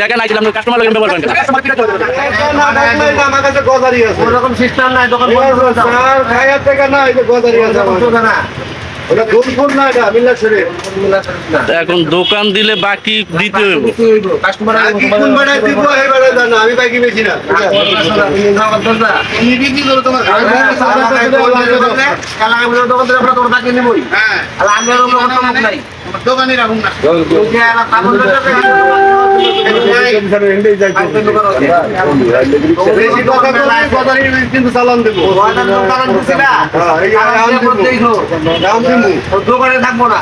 টাকা নাই দিলাম কাস্টমার লাগে ব্যবহার করেন। ওরকম সিস্টেম নাই দোকান বন্ধ করে দাও। না এই যে গজারি আছে এখন দোকান দিলে বাকি দিতে হইব। আমি বাকি বেশি না। তোমার? না। কিন্তু চালান দেবো। দোকানে থাকব না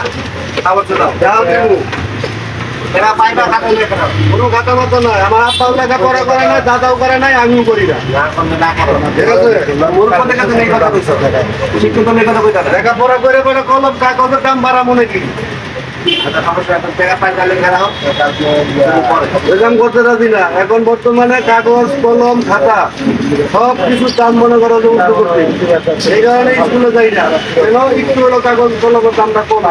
এরা পাইবা খাতা কোনো? খাতা মতো নয় আমার আব্বাও লেখাপড়া করে নাই দাদাও করে নাই আমিও করি না। শিক্ষিত কইতা লেখাপড়া করে করে কলম কাগজের দাম বাড়া মনে কি এখন বর্তমানে কাগজ, কলম, খাতা, সব কিছু দাম মনে করো যে উঠতে করতে। এই কারণে স্কুলে যাই না। কেন? একটু হলো কাগজ, কলমের দামটা কম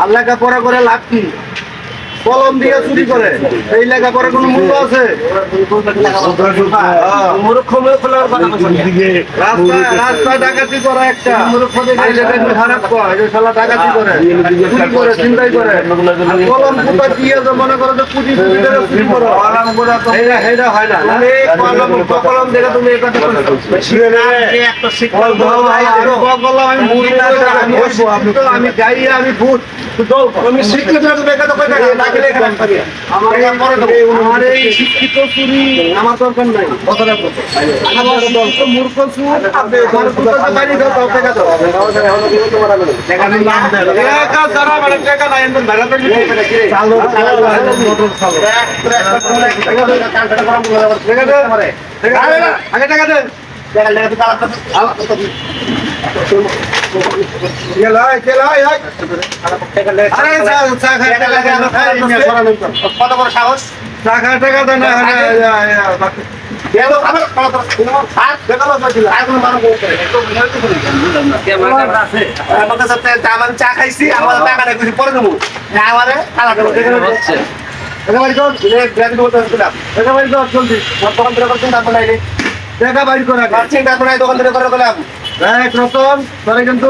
আর লেখাপড়া করে লাভ কি? কলম দিয়ে চুরি করে। এই লেখাপড়ার কোনো মূল্য আছে? কথা কইছো রাস্তা ডাকাতি করা একটা। খারাপ শালা ডাকাতি করে। চুরি করে চিন্তাই করে। কলম কুটা দিয়ে মনে করো যে পুঁজি পুঁজি ধরে চুরি করো? এইটা হয় না কলম দেখে তুমি এই কথা আমি না আমি আমি তুমি শিক্ষিত বেকার শিক্ষিত চুরি আমার দরকার নাই মূর্খ মানে আগে টাকা দে গেল আয় গেল আয় আয় আরে চা চা খাই টাকা দে না খাই কত বড় সাহস টাকা না চা খাইছি আমার টাকা পরে দেবো কর দোকান থেকে করে গেলাম এক রতন কিন্তু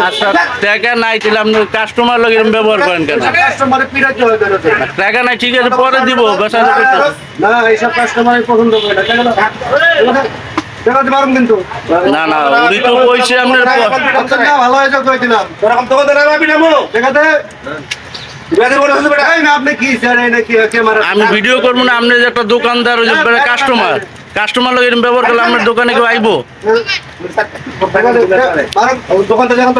আচ্ছা টাকা নাই কাস্টমার লাগে ব্যবহার করেন কেন হয় টাকা নাই ঠিক আছে পরে দিব না এইসব পছন্দ করে না না না উনি তো আপনার আচ্ছা, ভালো হয়েছে দিলাম এরকম না আপনি আমি ভিডিও করব না আপনি যে একটা দোকানদার ওই যে কাস্টমার কাস্টমার লোক এরকম ব্যবহার করলে আপনার দোকানে কেউ আইবো? দোকানটা যখন